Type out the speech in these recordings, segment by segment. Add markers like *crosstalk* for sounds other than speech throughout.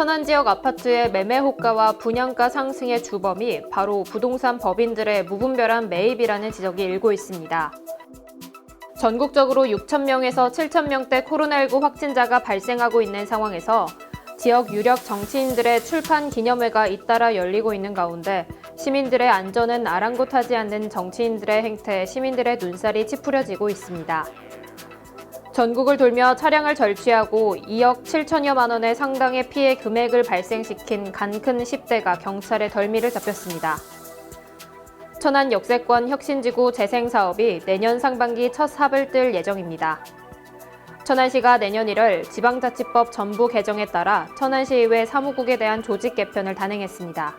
천안 지역 아파트의 매매 호가와 분양가 상승의 주범이 바로 부동산 법인들의 무분별한 매입이라는 지적이 일고 있습니다. 전국적으로 6,000명에서 7,000명대 코로나19 확진자가 발생하고 있는 상황에서 지역 유력 정치인들의 출판 기념회가 잇따라 열리고 있는 가운데 시민들의 안전은 아랑곳하지 않는 정치인들의 행태에 시민들의 눈살이 찌푸려지고 있습니다. 전국을 돌며 차량을 절취하고 2억 7천여만 원의 상당의 피해 금액을 발생시킨 간큰 10대가 경찰의 덜미를 잡혔습니다. 천안 역세권 혁신지구 재생 사업이 내년 상반기 첫 삽을 뜰 예정입니다. 천안시가 내년 1월 지방자치법 전부 개정에 따라 천안시의회 사무국에 대한 조직 개편을 단행했습니다.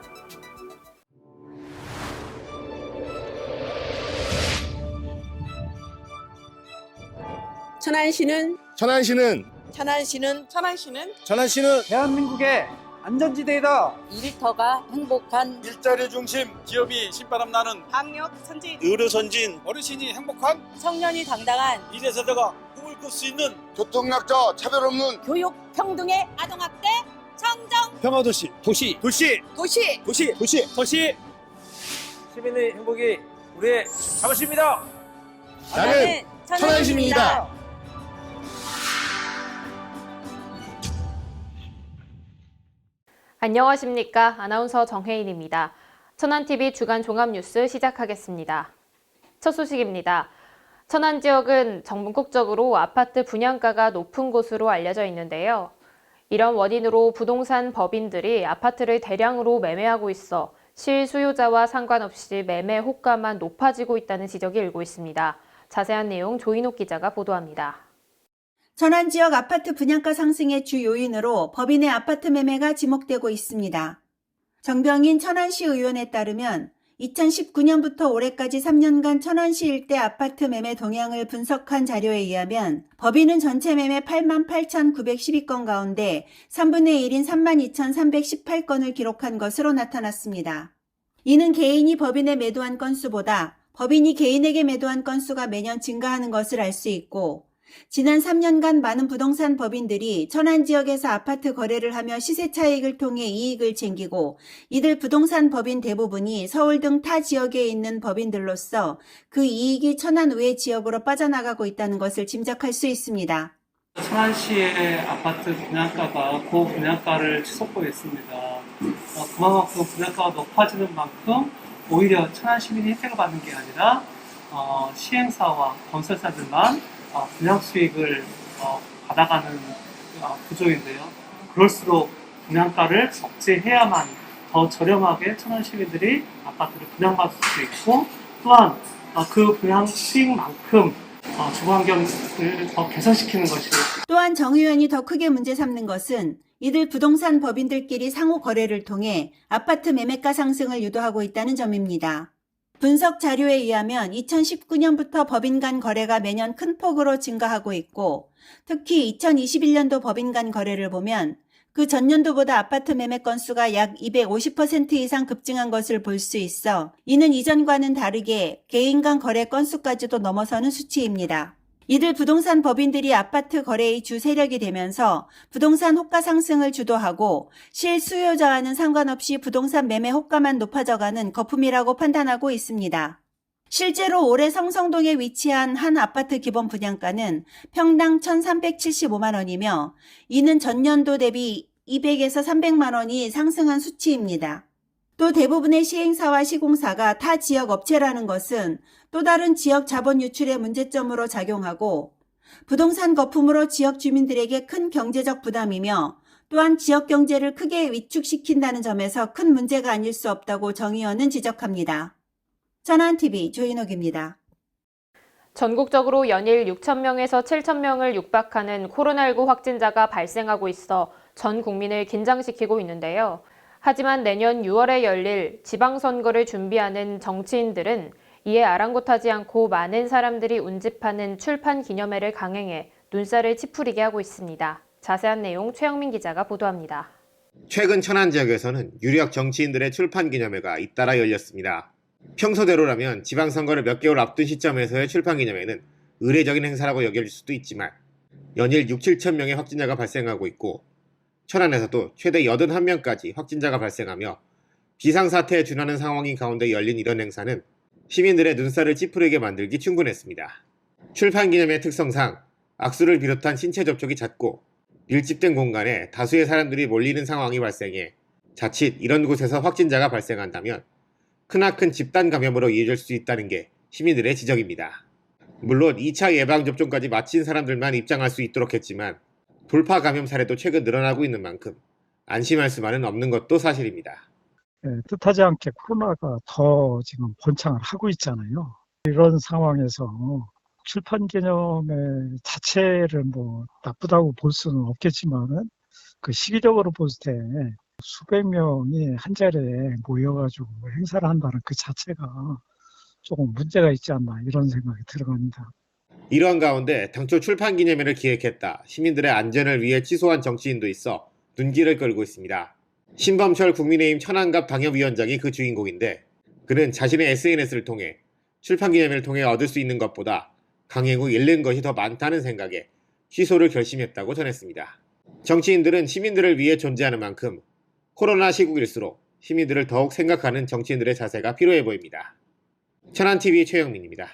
천안시는? 천안시는? 천안시는? 천안시는? 천안시는? 대한민국의 안전지대이다. 일터가 행복한 일자리 중심 기업이 신바람 나는 방역 선진. 의료 선진. 어르신이 행복한 청년이 당당한 미래 세대가 꿈을 꿀 수 있는 교통약자 차별 없는 교육 평등의 아동학대 청정 평화도시. 도시. 도시. 도시. 도시. 도시. 도시. 시민의 행복이 우리의 자부심입니다. 나는 천안시민이다. 안녕하십니까. 아나운서 정혜인입니다. 천안TV 주간 종합뉴스 시작하겠습니다. 첫 소식입니다. 천안 지역은 전국적으로 아파트 분양가가 높은 곳으로 알려져 있는데요. 이런 원인으로 부동산 법인들이 아파트를 대량으로 매매하고 있어 실수요자와 상관없이 매매 호가만 높아지고 있다는 지적이 일고 있습니다. 자세한 내용 조인옥 기자가 보도합니다. 천안 지역 아파트 분양가 상승의 주 요인으로 법인의 아파트 매매가 지목되고 있습니다. 정병인 천안시 의원에 따르면 2019년부터 올해까지 3년간 천안시 일대 아파트 매매 동향을 분석한 자료에 의하면 법인은 전체 매매 8만 8,912건 가운데 3분의 1인 3만 2,318건을 기록한 것으로 나타났습니다. 이는 개인이 법인에 매도한 건수보다 법인이 개인에게 매도한 건수가 매년 증가하는 것을 알 수 있고 지난 3년간 많은 부동산 법인들이 천안 지역에서 아파트 거래를 하며 시세 차익을 통해 이익을 챙기고 이들 부동산 법인 대부분이 서울 등 타 지역에 있는 법인들로서 그 이익이 천안 외 지역으로 빠져나가고 있다는 것을 짐작할 수 있습니다. 천안시의 아파트 분양가가 고분양가를 치솟고 있습니다. 어, 그만큼 분양가가 높아지는 만큼 오히려 천안 시민이 혜택을 받는 게 아니라 어, 시행사와 건설사들만 어, 분양 수익을 어, 받아가는 어, 구조인데요. 그럴수록 분양가를 억제해야만 더 저렴하게 천안 시민들이 아파트를 분양받을 수 있고 또한 어, 그 분양 수익만큼 어, 주거 환경을 더 개선시키는 것이 또한 정 의원이 더 크게 문제 삼는 것은 이들 부동산 법인들끼리 상호 거래를 통해 아파트 매매가 상승을 유도하고 있다는 점입니다. 분석 자료에 의하면 2019년부터 법인 간 거래가 매년 큰 폭으로 증가하고 있고 특히 2021년도 법인 간 거래를 보면 그 전년도보다 아파트 매매 건수가 약 250% 이상 급증한 것을 볼 수 있어 이는 이전과는 다르게 개인 간 거래 건수까지도 넘어서는 수치입니다. 이들 부동산 법인들이 아파트 거래의 주 세력이 되면서 부동산 호가 상승을 주도하고 실수요자와는 상관없이 부동산 매매 호가만 높아져가는 거품이라고 판단하고 있습니다. 실제로 올해 성성동에 위치한 한 아파트 기본 분양가는 평당 1,375만 원이며 이는 전년도 대비 200에서 300만 원이 상승한 수치입니다. 또 대부분의 시행사와 시공사가 타 지역 업체라는 것은 또 다른 지역 자본 유출의 문제점으로 작용하고 부동산 거품으로 지역 주민들에게 큰 경제적 부담이며 또한 지역 경제를 크게 위축시킨다는 점에서 큰 문제가 아닐 수 없다고 정 의원은 지적합니다. 천안TV 조인옥입니다. 전국적으로 연일 6,000명에서 7,000명을 육박하는 코로나19 확진자가 발생하고 있어 전 국민을 긴장시키고 있는데요. 하지만 내년 6월에 열릴 지방선거를 준비하는 정치인들은 이에 아랑곳하지 않고 많은 사람들이 운집하는 출판 기념회를 강행해 눈살을 찌푸리게 하고 있습니다. 자세한 내용 최영민 기자가 보도합니다. 최근 천안 지역에서는 유력 정치인들의 출판 기념회가 잇따라 열렸습니다. 평소대로라면 지방선거를 몇 개월 앞둔 시점에서의 출판 기념회는 의례적인 행사라고 여겨질 수도 있지만 연일 6, 7천 명의 확진자가 발생하고 있고 천안에서도 최대 81명까지 확진자가 발생하며 비상사태에 준하는 상황인 가운데 열린 이런 행사는 시민들의 눈살을 찌푸리게 만들기 충분했습니다. 출판 기념의 특성상 악수를 비롯한 신체 접촉이 잦고 밀집된 공간에 다수의 사람들이 몰리는 상황이 발생해 자칫 이런 곳에서 확진자가 발생한다면 크나큰 집단 감염으로 이어질 수 있다는 게 시민들의 지적입니다. 물론 2차 예방접종까지 마친 사람들만 입장할 수 있도록 했지만 돌파 감염 사례도 최근 늘어나고 있는 만큼 안심할 수만은 없는 것도 사실입니다. 예, 뜻하지 않게 코로나가 더 지금 번창을 하고 있잖아요. 이런 상황에서 출판 개념의 자체를 뭐 나쁘다고 볼 수는 없겠지만은 그 시기적으로 볼 때 수백 명이 한 자리에 모여가지고 행사를 한다는 그 자체가 조금 문제가 있지 않나 이런 생각이 들어갑니다. 이러한 가운데 당초 출판 기념회를 기획했다 시민들의 안전을 위해 취소한 정치인도 있어 눈길을 끌고 있습니다. 신범철 국민의힘 천안갑 당협위원장이 그 주인공인데 그는 자신의 SNS를 통해 출판 기념회를 통해 얻을 수 있는 것보다 강행 후 잃는 것이 더 많다는 생각에 취소를 결심했다고 전했습니다. 정치인들은 시민들을 위해 존재하는 만큼 코로나 시국일수록 시민들을 더욱 생각하는 정치인들의 자세가 필요해 보입니다. 천안TV 최영민입니다.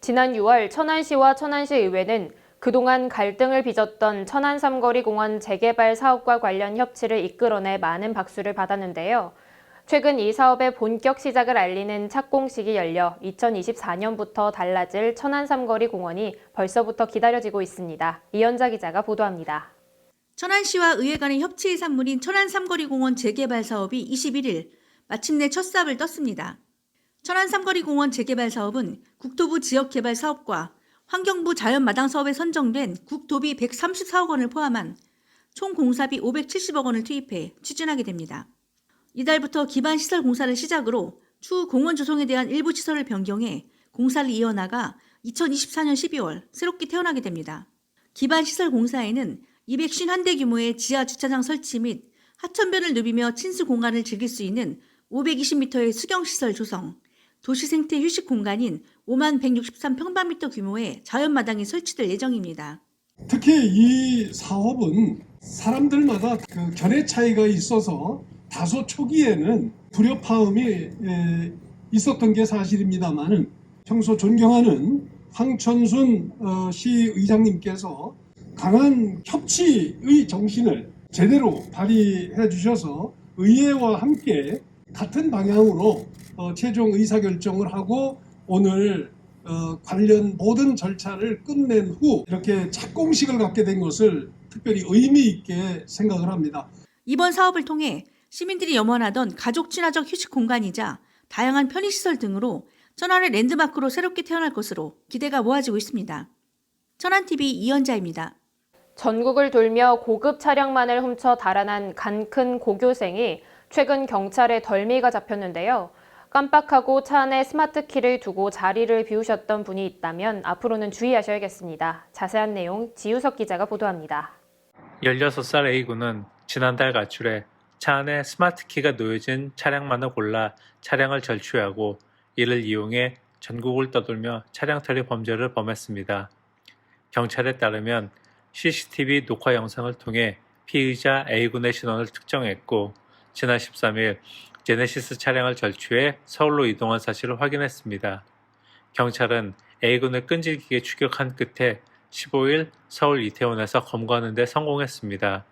지난 6월 천안시와 천안시 의회는 그동안 갈등을 빚었던 천안 삼거리 공원 재개발 사업과 관련 협치를 이끌어내 많은 박수를 받았는데요. 최근 이 사업의 본격 시작을 알리는 착공식이 열려 2024년부터 달라질 천안 삼거리 공원이 벌써부터 기다려지고 있습니다. 이현자 기자가 보도합니다. 천안시와 의회 간의 협치의 산물인 천안 삼거리 공원 재개발 사업이 21일 마침내 첫 삽을 떴습니다. 천안 삼거리 공원 재개발 사업은 국토부 지역개발 사업과 환경부 자연마당 사업에 선정된 국토비 134억 원을 포함한 총 공사비 570억 원을 투입해 추진하게 됩니다. 이달부터 기반 시설 공사를 시작으로 추후 공원 조성에 대한 일부 시설을 변경해 공사를 이어나가 2024년 12월 새롭게 태어나게 됩니다. 기반 시설 공사에는 251대 규모의 지하 주차장 설치 및 하천변을 누비며 친수 공간을 즐길 수 있는 520m의 수경시설 조성, 도시 생태 휴식 공간인 5만 163평방미터 규모의 자연마당이 설치될 예정입니다. 특히 이 사업은 사람들마다 그 견해 차이가 있어서 다소 초기에는 불협화음이 에, 있었던 게 사실입니다만은 평소 존경하는 황천순 어, 시의장님께서 강한 협치의 정신을 제대로 발휘해 주셔서 의회와 함께 같은 방향으로 어, 최종 의사결정을 하고 오늘 어, 관련 모든 절차를 끝낸 후 이렇게 착공식을 갖게 된 것을 특별히 의미 있게 생각을 합니다. 이번 사업을 통해 시민들이 염원하던 가족 친화적 휴식 공간이자 다양한 편의시설 등으로 천안의 랜드마크로 새롭게 태어날 것으로 기대가 모아지고 있습니다. 천안TV 이현자입니다. 전국을 돌며 고급 차량만을 훔쳐 달아난 간큰 고교생이 최근 경찰에 덜미가 잡혔는데요. 깜빡하고 차 안에 스마트 키를 두고 자리를 비우셨던 분이 있다면 앞으로는 주의하셔야겠습니다. 자세한 내용 지우석 기자가 보도합니다. 16살 A군은 지난달 가출해 차 안에 스마트 키가 놓여진 차량만을 골라 차량을 절취하고 이를 이용해 전국을 떠돌며 차량 털이 범죄를 범했습니다. 경찰에 따르면 CCTV 녹화 영상을 통해 피의자 A군의 신원을 특정했고 지난 13일 제네시스 차량을 절취해 서울로 이동한 사실을 확인했습니다. 경찰은 A군을 끈질기게 추격한 끝에 15일 서울 이태원에서 검거하는 데 성공했습니다.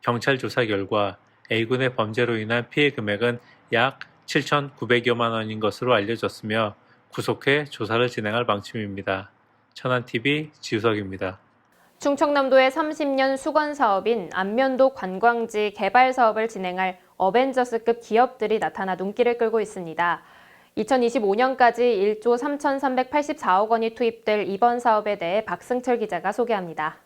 경찰 조사 결과 A군의 범죄로 인한 피해 금액은 약 7,900여만 원인 것으로 알려졌으며 구속해 조사를 진행할 방침입니다. 천안TV 지우석입니다. 충청남도의 30년 수건 사업인 안면도 관광지 개발 사업을 진행할 어벤져스급 기업들이 나타나 눈길을 끌고 있습니다. 2025년까지 1조 3,384억 원이 투입될 이번 사업에 대해 박승철 기자가 소개합니다.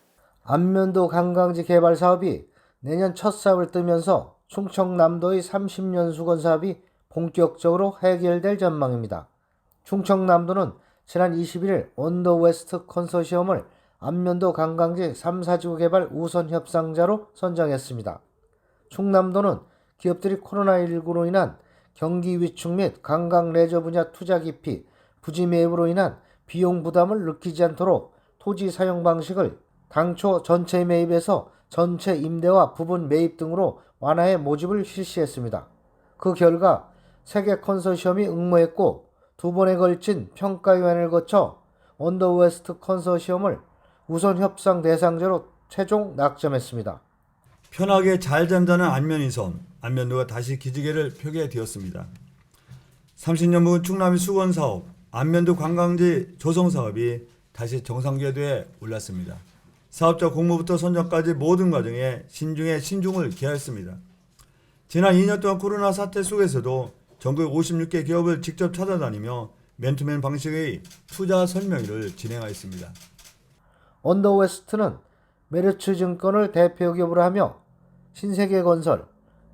안면도 관광지 개발 사업이 내년 첫 삽을 뜨면서 충청남도의 30년 수건 사업이 본격적으로 해결될 전망입니다. 충청남도는 지난 21일 원더 웨스트 컨소시엄을 안면도 관광지 3, 4지구 개발 우선 협상자로 선정했습니다. 충남도는 기업들이 코로나19로 인한 경기 위축 및 관광 레저 분야 투자 기피, 부지 매입으로 인한 비용 부담을 느끼지 않도록 토지 사용 방식을 당초 전체 매입에서 전체 임대와 부분 매입 등으로 완화해 모집을 실시했습니다. 그 결과 세계 컨소시엄이 응모했고 두 번에 걸친 평가위원회를 거쳐 언더웨스트 컨소시엄을 우선 협상 대상자로 최종 낙점했습니다. 편하게 잘 잔다는 안면인섬, 안면도가 다시 기지개를 펴게 되었습니다. 30년 묵은 충남의 수건 사업, 안면도 관광지 조성 사업이 다시 정상궤도에 올랐습니다. 사업자 공모부터 선정까지 모든 과정에 신중에 신중을 기하였습니다. 지난 2년 동안 코로나 사태 속에서도 전국 56개 기업을 직접 찾아다니며 맨투맨 방식의 투자 설명회를 진행하였습니다. 언더웨스트는 메르츠 증권을 대표 기업으로 하며 신세계건설,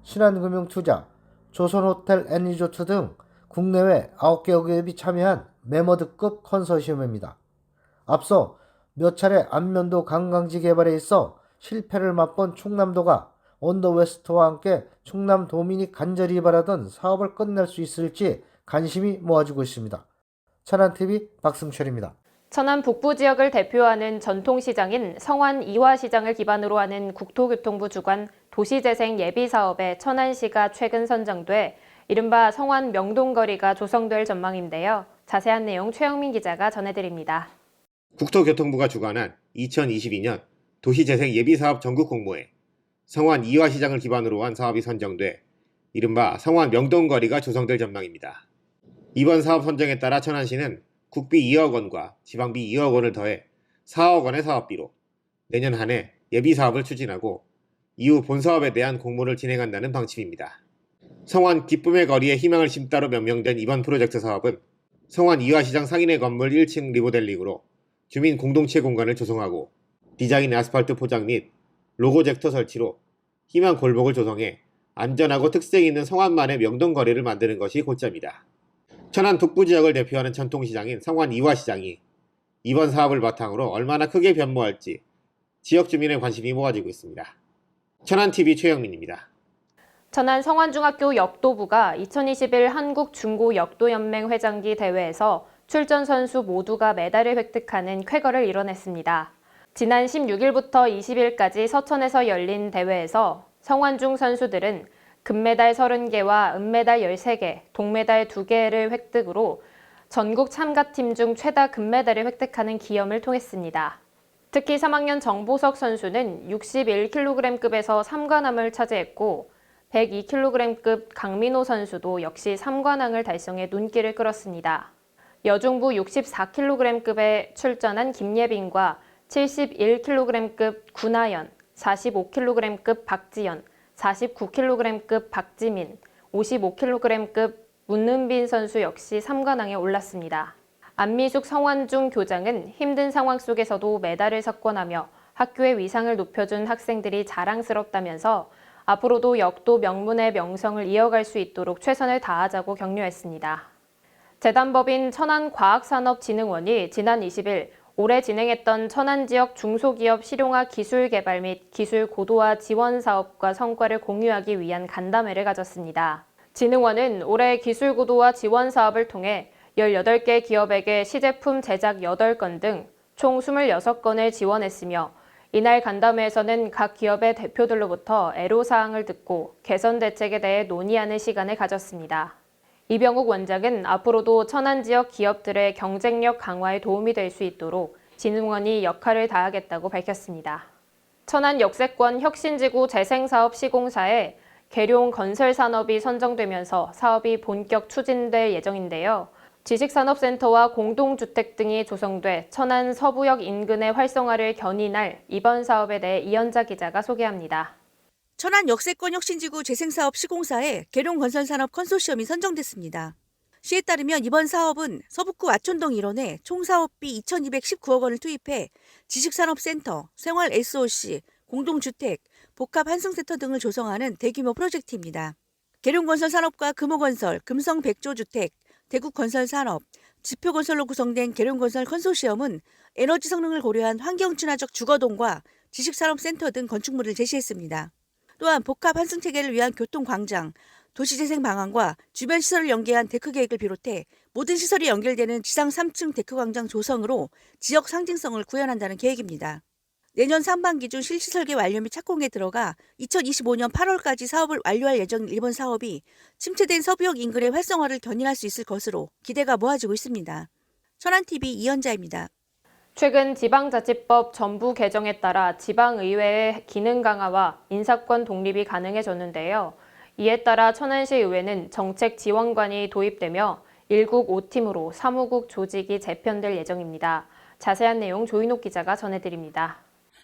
신한금융투자, 조선호텔 앤리조트 등 국내외 9개 기업이 참여한 메머드급 컨소시엄입니다. 앞서 몇 차례 안면도 관광지 개발에 있어 실패를 맛본 충남도가 언더웨스트와 함께 충남 도민이 간절히 바라던 사업을 끝낼 수 있을지 관심이 모아지고 있습니다. 천안TV 박승철입니다. 천안 북부 지역을 대표하는 전통시장인 성완 이화시장을 기반으로 하는 국토교통부 주관 도시재생 예비사업에 천안시가 최근 선정돼 이른바 성완 명동거리가 조성될 전망인데요. 자세한 내용 최영민 기자가 전해드립니다. 국토교통부가 주관한 2022년 도시재생 예비사업 전국 공모에 성완 이화시장을 기반으로 한 사업이 선정돼 이른바 성완 명동거리가 조성될 전망입니다. 이번 사업 선정에 따라 천안시는 국비 2억 원과 지방비 2억 원을 더해 4억 원의 사업비로 내년 한 해 예비 사업을 추진하고 이후 본 사업에 대한 공모를 진행한다는 방침입니다. 성완 기쁨의 거리에 희망을 심다로 명명된 이번 프로젝트 사업은 성완 이화시장 상인의 건물 1층 리모델링으로 주민 공동체 공간을 조성하고 디자인 아스팔트 포장 및 로고 젝터 설치로 희망 골목을 조성해 안전하고 특색 있는 성안만의 명동 거리를 만드는 것이 골자입니다. 천안 북부 지역을 대표하는 전통시장인 성완 이화시장이 이번 사업을 바탕으로 얼마나 크게 변모할지 지역 주민의 관심이 모아지고 있습니다. 천안TV 최영민입니다. 천안 성완중학교 역도부가 2021 한국 중고 역도연맹 회장기 대회에서 출전 선수 모두가 메달을 획득하는 쾌거를 이뤄냈습니다. 지난 16일부터 20일까지 서천에서 열린 대회에서 성완중 선수들은 금메달 30개와 은메달 13개, 동메달 2개를 획득으로 전국 참가팀 중 최다 금메달을 획득하는 기염을 통했습니다. 특히 3학년 정보석 선수는 61kg급에서 3관왕을 차지했고 102kg급 강민호 선수도 역시 3관왕을 달성해 눈길을 끌었습니다. 여중부 64kg급에 출전한 김예빈과 71kg급 구나연, 45kg급 박지연, 49kg급 박지민, 55kg급 문은빈 선수 역시 3관왕에 올랐습니다. 안미숙 성완중 교장은 힘든 상황 속에서도 메달을 석권하며 학교의 위상을 높여준 학생들이 자랑스럽다면서 앞으로도 역도 명문의 명성을 이어갈 수 있도록 최선을 다하자고 격려했습니다. 재단법인 천안과학산업진흥원이 지난 20일 올해 진행했던 천안 지역 중소기업 실용화 기술 개발 및 기술 고도화 지원 사업과 성과를 공유하기 위한 간담회를 가졌습니다. 진흥원은 올해 기술 고도화 지원 사업을 통해 18개 기업에게 시제품 제작 8건 등 총 26건을 지원했으며 이날 간담회에서는 각 기업의 대표들로부터 애로사항을 듣고 개선 대책에 대해 논의하는 시간을 가졌습니다. 이병욱 원장은 앞으로도 천안 지역 기업들의 경쟁력 강화에 도움이 될 수 있도록 진흥원이 역할을 다하겠다고 밝혔습니다. 천안 역세권 혁신지구 재생사업 시공사에 계룡 건설 산업이 선정되면서 사업이 본격 추진될 예정인데요. 지식산업센터와 공동주택 등이 조성돼 천안 서부역 인근의 활성화를 견인할 이번 사업에 대해 이현자 기자가 소개합니다. 천안 역세권 혁신지구 재생사업 시공사에 계룡건설산업 컨소시엄이 선정됐습니다. 시에 따르면 이번 사업은 서북구 아촌동 일원에 총 사업비 2,219억 원을 투입해 지식산업센터, 생활 SOC, 공동주택, 복합 한승센터 등을 조성하는 대규모 프로젝트입니다. 계룡건설산업과 금호건설, 금성백조주택, 대국건설산업, 지표건설로 구성된 계룡건설 컨소시엄은 에너지 성능을 고려한 환경친화적 주거동과 지식산업센터 등 건축물을 제시했습니다. 또한 복합 한승체계를 위한 교통 광장, 도시재생 방안과 주변 시설을 연계한 데크 계획을 비롯해 모든 시설이 연결되는 지상 3층 데크 광장 조성으로 지역 상징성을 구현한다는 계획입니다. 내년 상반기 중 실시 설계 완료 및 착공에 들어가 2025년 8월까지 사업을 완료할 예정인 일본 사업이 침체된 서부역 인근의 활성화를 견인할 수 있을 것으로 기대가 모아지고 있습니다. 천안TV 이현자입니다. 최근 지방자치법 전부 개정에 따라 지방의회의 기능 강화와 인사권 독립이 가능해졌는데요. 이에 따라 천안시 의회는 정책 지원관이 도입되며 1국 5팀으로 사무국 조직이 재편될 예정입니다. 자세한 내용 조인옥 기자가 전해드립니다.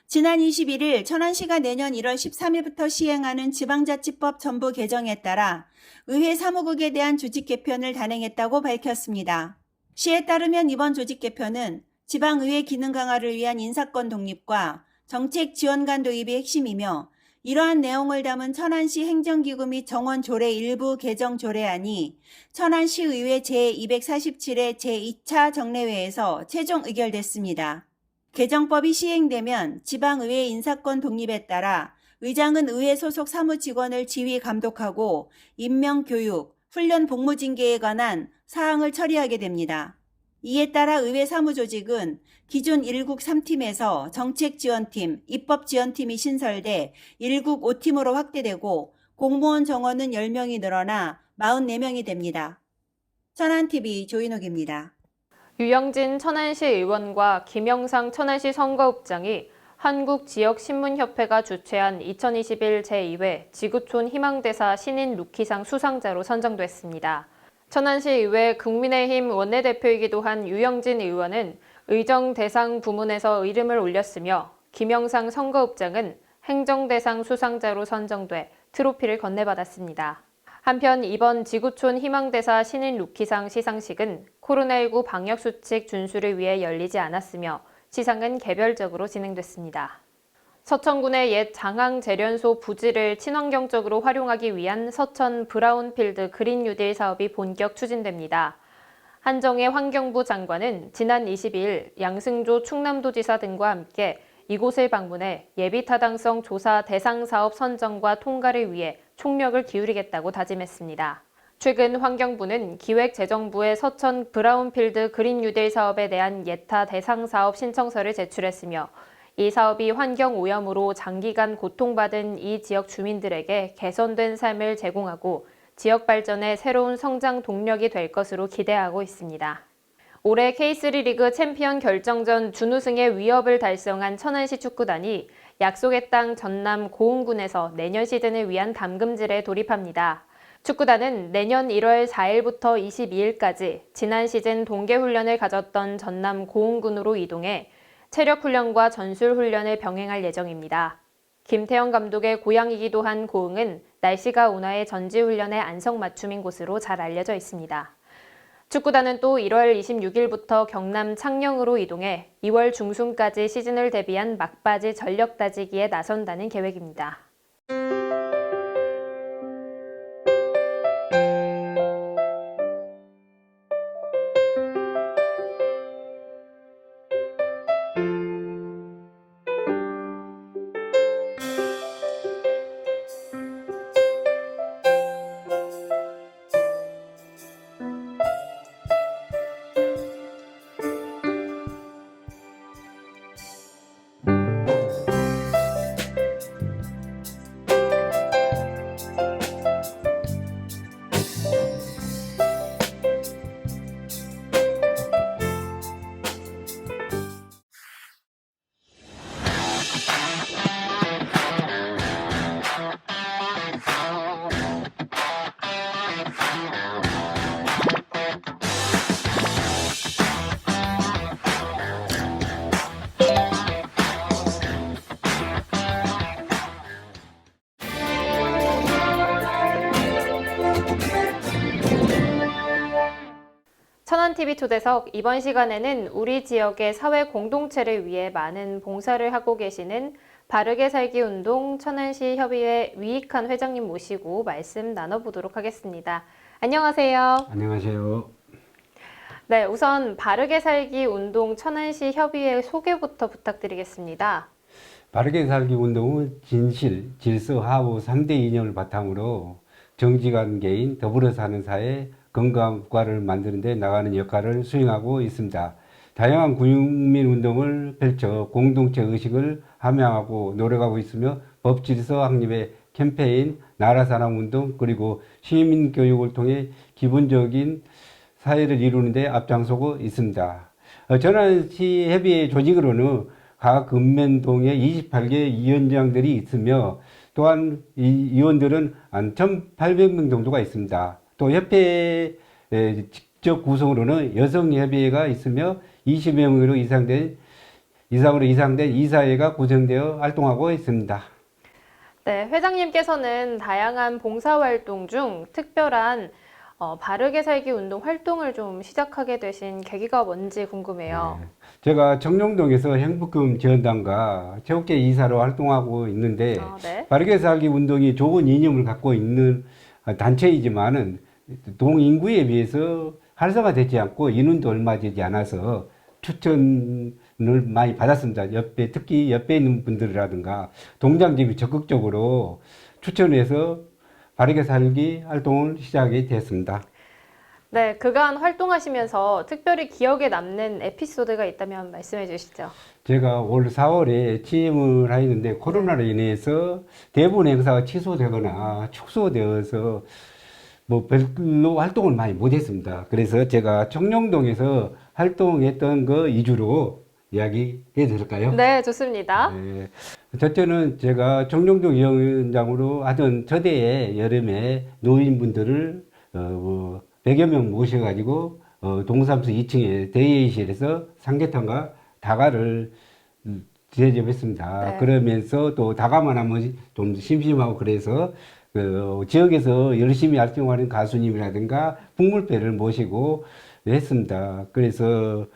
지난 21일 천안시가 내년 1월 13일부터 시행하는 지방자치법 전부 개정에 따라 의회 사무국에 대한 조직 개편을 단행했다고 밝혔습니다. 시에 따르면 이번 조직 개편은 지방의회 기능 강화를 위한 인사권 독립과 정책 지원관 도입이 핵심이며 이러한 내용을 담은 천안시 행정기구 및 정원 조례 일부 개정 조례안이 천안시의회 제247회 제2차 정례회에서 최종 의결됐습니다. 개정법이 시행되면 지방의회 인사권 독립에 따라 의장은 의회 소속 사무직원을 지휘 감독하고 임명 교육, 훈련 복무 징계에 관한 사항을 처리하게 됩니다. 이에 따라 의회 사무조직은 기존 1국 3팀에서 정책지원팀, 입법지원팀이 신설돼 1국 5팀으로 확대되고 공무원 정원은 10명이 늘어나 44명이 됩니다. 천안TV 조인옥입니다. 유영진 천안시 의원과 김영상 천안시 선거읍장이 한국지역신문협회가 주최한 2021 제2회 지구촌 희망대사 신인 루키상 수상자로 선정됐습니다. 천안시 의회 국민의힘 원내대표이기도 한 유영진 의원은 의정 대상 부문에서 이름을 올렸으며 김영상 선거읍장은 행정대상 수상자로 선정돼 트로피를 건네받았습니다. 한편 이번 지구촌 희망대사 신인 루키상 시상식은 코로나19 방역수칙 준수를 위해 열리지 않았으며 시상은 개별적으로 진행됐습니다. 서천군의 옛 장항 재련소 부지를 친환경적으로 활용하기 위한 서천 브라운필드 그린 뉴딜 사업이 본격 추진됩니다. 한정혜 환경부 장관은 지난 22일 양승조 충남도지사 등과 함께 이곳을 방문해 예비 타당성 조사 대상 사업 선정과 통과를 위해 총력을 기울이겠다고 다짐했습니다. 최근 환경부는 기획재정부에 서천 브라운필드 그린 뉴딜 사업에 대한 예타 대상 사업 신청서를 제출했으며 이 사업이 환경 오염으로 장기간 고통받은 이 지역 주민들에게 개선된 삶을 제공하고 지역 발전의 새로운 성장 동력이 될 것으로 기대하고 있습니다. 올해 K3 리그 챔피언 결정전 준우승의 위협을 달성한 천안시 축구단이 약속의 땅 전남 고흥군에서 내년 시즌을 위한 담금질에 돌입합니다. 축구단은 내년 1월 4일부터 22일까지 지난 시즌 동계 훈련을 가졌던 전남 고흥군으로 이동해 체력훈련과 전술훈련을 병행할 예정입니다. 김태형 감독의 고향이기도 한 고흥은 날씨가 온화해 전지훈련의 안성맞춤인 곳으로 잘 알려져 있습니다. 축구단은 또 1월 26일부터 경남 창녕으로 이동해 2월 중순까지 시즌을 대비한 막바지 전력 다지기에 나선다는 계획입니다. 초대석 이번 시간에는 우리 지역의 사회 공동체를 위해 많은 봉사를 하고 계시는 바르게 살기 운동 천안시 협의회 위익한 회장님 모시고 말씀 나눠보도록 하겠습니다. 안녕하세요. 안녕하세요. 네, 우선 바르게 살기 운동 천안시 협의회 소개부터 부탁드리겠습니다. 바르게 살기 운동은 진실, 질서, 하부 3대 이념을 바탕으로 정치관계인 더불어 사는 사회 건강한 국가를 만드는 데 나가는 역할을 수행하고 있습니다. 다양한 국민 운동을 펼쳐 공동체 의식을 함양하고 노력하고 있으며 법질서 확립의 캠페인, 나라사랑 운동, 그리고 시민 교육을 통해 기본적인 사회를 이루는데 앞장서고 있습니다. 어, 전환시 협의회 조직으로는 각 읍면동에 28개 위원장들이 있으며 또한 이 위원들은 한 1,800명 정도가 있습니다. 또 협회 에, 직접 구성으로는 여성협의회가 있으며 20명으로 이상된 이상으로 이상된 이사회가 구성되어 활동하고 있습니다. 네, 회장님께서는 다양한 봉사활동 중 특별한 어, 바르게 살기 운동 활동을 좀 시작하게 되신 계기가 뭔지 궁금해요. 제가 청룡동에서 행복금 지원단과 체육계 이사로 활동하고 있는데 아, 네. 바르게 살기 운동이 좋은 이념을 갖고 있는 단체이지만은 동인구에 비해서 활성화되지 않고 인원도 얼마 되지 않아서 추천을 많이 받았습니다. 옆에 특히 옆에 있는 분들이라든가 동장집이 적극적으로 추천해서 바르게 살기 활동을 시작이 됐습니다. 네, 그간 활동하시면서 특별히 기억에 남는 에피소드가 있다면 말씀해 주시죠. 제가 올 4월에 취임을 하였는데 코로나로 인해서 대부분 행사가 취소되거나 축소되어서 뭐 별로 활동을 많이 못했습니다. 그래서 제가 청룡동에서 활동했던 거 위주로 이야기해 드릴까요? 네, 좋습니다. 네. 첫째는 제가 청룡동 위원장으로 하던 저대에 여름에 노인분들을 어, 뭐 100여 명 모셔가지고 어, 동사무소 2층에 대회의실에서 삼계탕과 다가를 음, 대접했습니다. 네. 그러면서 또 다가만 하면 좀 심심하고 그래서 그 지역에서 열심히 활동하는 가수님이라든가 풍물배를 모시고 했습니다. 그래서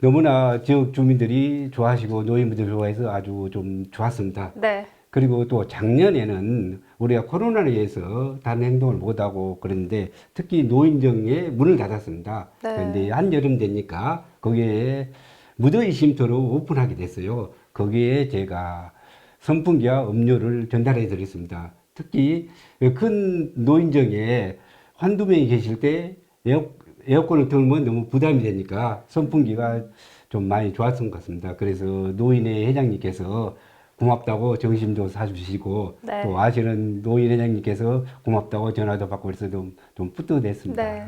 너무나 지역 주민들이 좋아하시고 노인분들 좋아해서 아주 좀 좋았습니다. 네. 그리고 또 작년에는 우리가 코로나로 인해서 다른 행동을 못하고 그랬는데 특히 노인정에 문을 닫았습니다. 네. 그런데 한여름 되니까 거기에 무더위 쉼터로 오픈하게 됐어요. 거기에 제가 선풍기와 음료를 전달해 드렸습니다. 특히 큰 노인정에 한두 명이 계실 때 에어, 에어 컨을 틀면 너무 부담이 되니까 선풍기가 좀 많이 좋았던 것 같습니다. 그래서 노인회 회장님께서 고맙다고 점심도 사주시고 네. 또 아시는 노인 회장님께서 고맙다고 전화도 받고 그래서 좀, 좀 뿌듯했습니다. 네.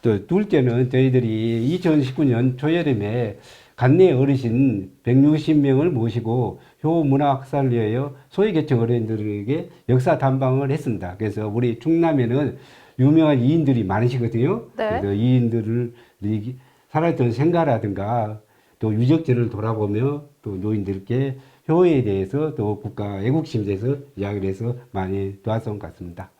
또 둘째는 저희들이 2019년 초여름에 간내 어르신 160명을 모시고 효 문화학사를 위하여 소외계층 어린이들에게 역사探방을 했습니다. 그래서 우리 충남에는 유명한 이인들이 많으시거든요. 네. 그래서 이인들을 이 살았던 생가라든가 또 유적지를 돌아보며 또 노인들께 효에 대해서 또 국가 애국심에 대해서 이야기를 해서 많이 도왔던 것 같습니다.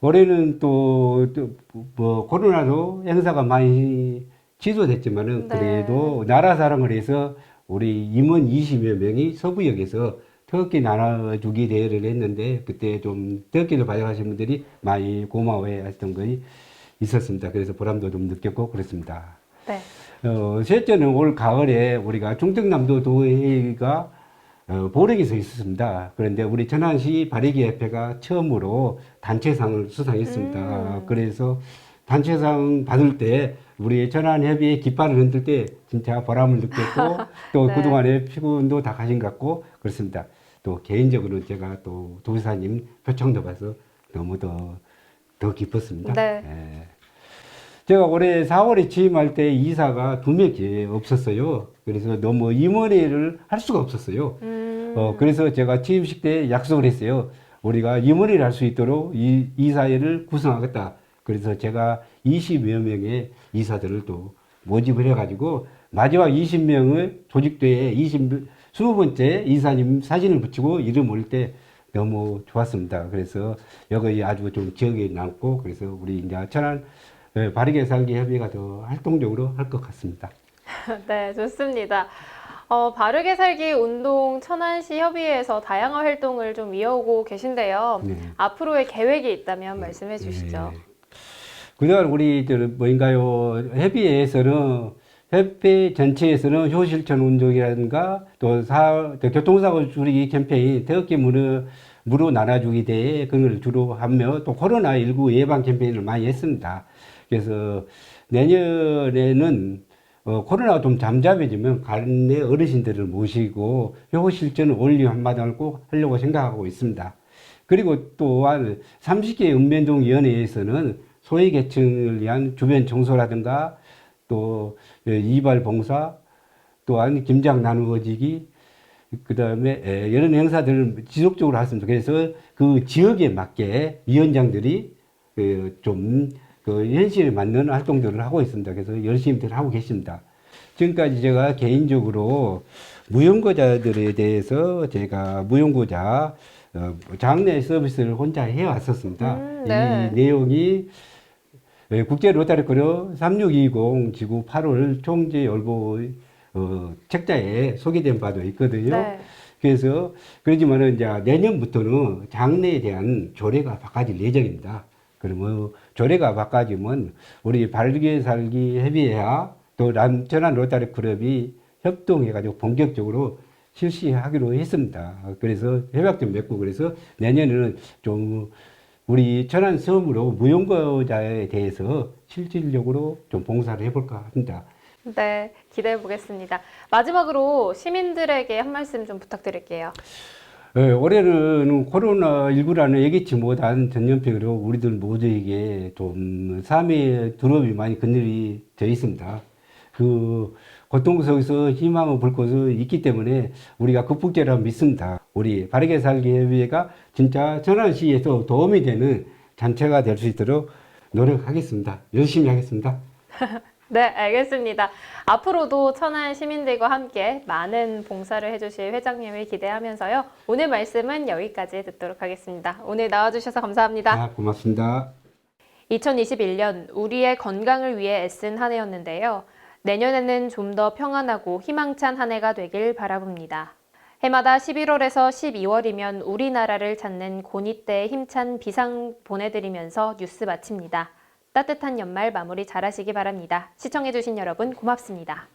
올해는 또, 또, 뭐, 코로나로 행사가 많이 취소됐지만은, 네. 그래도 나라 사랑을 해서 우리 임원 20여 명이 서부역에서 태극기 나눠주기 대회를 했는데, 그때 좀 태극기를 발견하신 분들이 많이 고마워해 하셨던 것이 있었습니다. 그래서 보람도 좀 느꼈고 그렇습니다. 네. 어, 셋째는 올 가을에 우리가 충청남도 도회가 어, 보령에서 있었습니다. 그런데 우리 천안시 바리기 협회가 처음으로 단체상을 수상했습니다. 음. 그래서 단체상 받을 때 우리 천안협의회 깃발을 흔들 때 진짜 보람을 느꼈고 *laughs* 또 네. 그동안에 피곤도 다 가신 것 같고 그렇습니다. 또 개인적으로 제가 또 도지사님 표창도 봐서 너무 더, 더 기뻤습니다. 네. 예. 제가 올해 4월에 취임할 때 이사가 두 명이 없었어요. 그래서 너무 임원회를 할 수가 없었어요. 음. 어, 그래서 제가 취임식 때 약속을 했어요. 우리가 임원회를 할 수 있도록 이, 이사회를 구성하겠다. 그래서 제가 20여 명의 이사들을 또 모집을 해가지고 마지막 20명의 조직대에 20, 20번째 이사님 사진을 붙이고 이름 올릴 때 너무 좋았습니다. 그래서 여기 아주 좀 기억에 남고 그래서 우리 이제 천안 예, 바르게 살기 협의회가 더 활동적으로 할 것 같습니다. *laughs* 네, 좋습니다. 어, 바르게 살기 운동 천안시 협의회에서 다양한 활동을 좀 이어오고 계신데요. 네. 앞으로의 계획이 있다면 말씀해 주시죠. 그동안 우리 저 뭐인가요 협의회에서는 협회 전체에서는 효실천 운동이라든가 또 사, 또 교통사고 줄이기 캠페인 태극기 무료, 무료 나눠주기 대회 그런 걸 주로 하며 또 코로나19 예방 캠페인을 많이 했습니다. 그래서 내년에는 어, 코로나가 좀 잠잠해지면 관내 어르신들을 모시고 효고 실전 원리 한마당을 꼭 하려고 생각하고 있습니다. 그리고 또한 30개 읍면동위원회에서는 소외계층을 위한 주변 청소라든가 또 예, 이발 봉사 또한 김장 나누어지기 그 다음에 이런 행사들을 지속적으로 하습니다. 그래서 그 지역에 맞게 위원장들이 그좀그 현실에 맞는 활동들을 하고 있습니다. 그래서 열심히들 하고 계십니다. 지금까지 제가 개인적으로 무용고자들에 대해서 제가 무용고자 어, 장례 서비스를 혼자 해왔었습니다. 음, 네. 이 내용이 예, 국제 로타리 코리아 3620 지구 8월 총재 열보 어, 책자에 소개된 바도 있거든요. 네. 그래서 그러지만은 이제 내년부터는 장래에 대한 조례가 바꿔질 예정입니다. 그러면 조례가 바꿔지면 우리 바르게 살기 협의회와 또 남천안 로타리 클럽이 협동해가지고 본격적으로 실시하기로 했습니다. 그래서 협약도 맺고 그래서 내년에는 좀 우리 천안 섬으로 무용거자에 대해서 실질적으로 좀 봉사를 해볼까 합니다. 네, 기대해 보겠습니다. 마지막으로 시민들에게 한 말씀 좀 부탁드릴게요. 예, 올해는 코로나19라는 예기치 못한 전염병으로 우리들 모두에게 좀 삶의 두려움이 많이 그늘이 져 있습니다. 그 고통 속에서 희망을 볼 곳이 있기 때문에 우리가 극복제라 믿습니다. 우리 바르게 살기 협의회가 진짜 천안시에서 도움이 되는 단체가 될 수 있도록 노력하겠습니다. 열심히 하겠습니다. *laughs* 네, 알겠습니다. 앞으로도 천안 시민들과 함께 많은 봉사를 해주실 회장님을 기대하면서요. 오늘 말씀은 여기까지 듣도록 하겠습니다. 오늘 나와주셔서 감사합니다. 아, 고맙습니다. 2021년 우리의 건강을 위해 애쓴 한 해였는데요. 내년에는 좀 더 평안하고 희망찬 한 해가 되길 바라봅니다. 해마다 11월에서 12월이면 우리나라를 찾는 고니때의 힘찬 비상 보내드리면서 뉴스 마칩니다. 따뜻한 연말 마무리 잘 하시기 바랍니다. 시청해주신 여러분 고맙습니다.